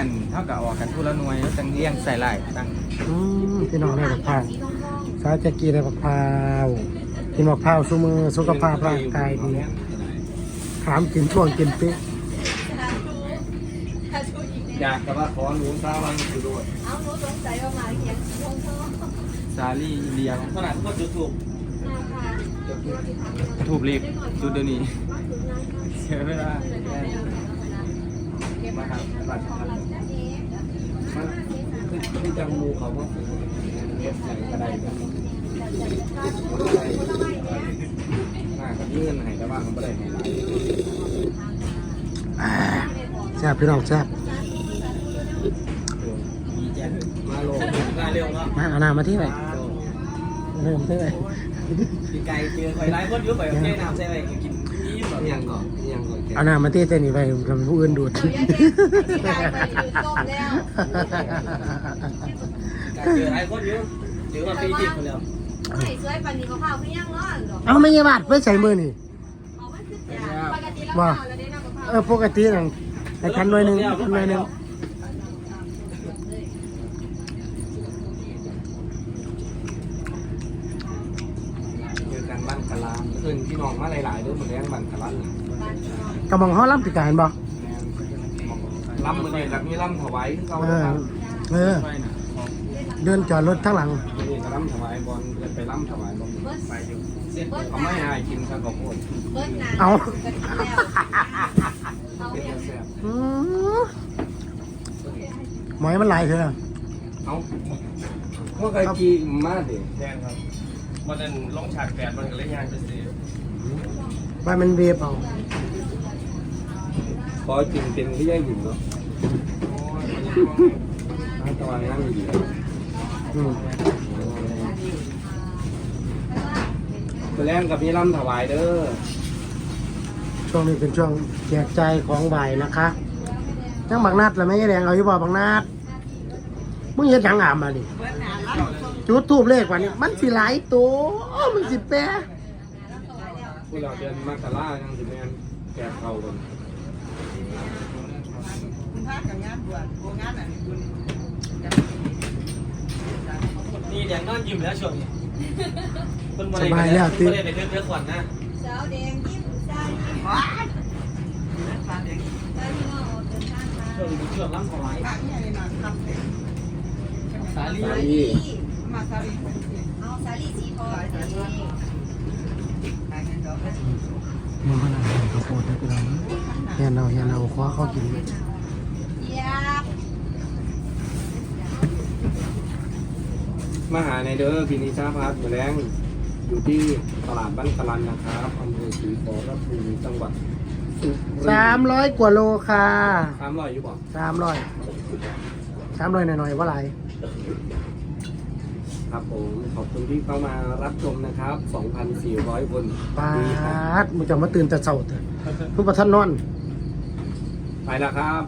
อันเท่ากับออกกันทุละหน่วยแล้วจังเลี้ยงใส่ไล่ตั้งอืมพี่น้องได้บักพร้าวสาวจะกินได้บักพร้าวกินบักพร้าวซุมือสุขภาพร่างกายดีถามกินช่วงกินเป๊ะอยากกับว่าขอหนูสาวังอยู่ด้วยเอาหนูสงสัยว่าหมาเขียนวงพ่อซาลี่อินเดียขนาดก็จุดถูกมาค่ะถูกรีบจุดเดี๋ยวนี้เสียเวลา มาครับบัตรครับมันคือจังมูเขาว่าเก็บใส่กระไดกันน่ากับเงื่อนไหนแต่ว่าเขาไม่ได้ให้หลายอ่าแซ่บพี่น้องแซ่บมีแจ้งมาโลมาเร็วเนาะมาเอาน้ำมาที่ไหนเริ่มที่ไหนปีไก่เจอคอยไล่คนยุ่งไปแค่น้ำใส่ไปกิน ยี่แบบยังก่อนยังก่อนเอาน้ำมาที่เต้นนี่ไปทำผู้อื่นดูดเดี๋ยวยังพี่กายไปยืนต้มแล้วเจอไล่คนยุ่งหรือว่าปีติดคนแล้วไม่สวยปันนี้เขาเผาคือยังร้อนหรอเอาไม่ยาบาดไปใส่มือนี่ เอามันคือจ้าปกติแล้วเผาแล้วได้น้ำกะเพราเออปกตินั่นไอ้คันหน่วยหนึ่งคันหน่วยหนึ่ง เจอกันบ้านกะลามเพื่อ นพี่น้องมาหลายๆเด้อมาเลี้ยงบ้านกะลามกระมองห้อล้ำติการบ่ล่ำมือเนี่ยแบบนี้ล่ำถวายเขาเอนะอครับเออ ไปนะของเดินจอดรถทั้างหลังนี่ก็ล่ำถวายบอลไปล่ำถวายบอลเบิร์ดไปอยู่เขาไม่ให้กินข้าวข้าวโพดเบิร์ดหนาเอา เอาเป็นเนี่ยแซ่บอืมหมอยมันหลายเถอะ เอาเมื่อไก่กีมาดิแน่นครับ วันนั้นลงฉากแดดมันก็เลยย่างไปสิว่ามันเวฟเอาขอกินเป็นที่ย่ายหินเนาะน้าตะวันนั่งอยู่อืมตัวแรกกับพี่ล่ำถวายเด้อช่วงนี้เป็นช่วงแจกใจายของบ่ายนะคะยังบางนัดแล้วไม่แดงเอาอยู่บ่บางนัดมึงเฮ็ดหยังอามมาดิ จุดทูบเลขวันนี้ มันสิหลายตัวมันสิแปะพวกเราเดือนมกรายังสิแม่นแก่เขากันนี่แดงนอนยิ้มแล้วช่วงนี้คนมาสเลยบายแล้วติติดไปเรื่องเรื่องขวัญนะสาวแดงยิ้มใจตอนนี้เราเดินทางมาช่วงนี้ช่วงล้ำถวายสาลี สาสาลีเอาสาลีสีทองสีมันมันอะไรข้าวโพดได้กูแล้วเฮียนเอาเฮียนเอาคว้าเข้ากินยับมาหาในเด้อพินิชาพัฒน์แรงอยู่ที่ตลาดบ้านกะลันนะครับอำเภอศรีขอรภูมิจังหวัดสุรินทร์สามร้อยกว่าโลค่ะสามร้อยอยู่บ่สามร้อยสามร้อยหน่อยๆว่าไร ครับผมขอบคุณที่เข้ามารับชมนะครับ 2,400 คนปาดีครับดมึงจะมาตื่นแต่เช้าเถอะเพิ่งประทันนอน ไปแล้วครับ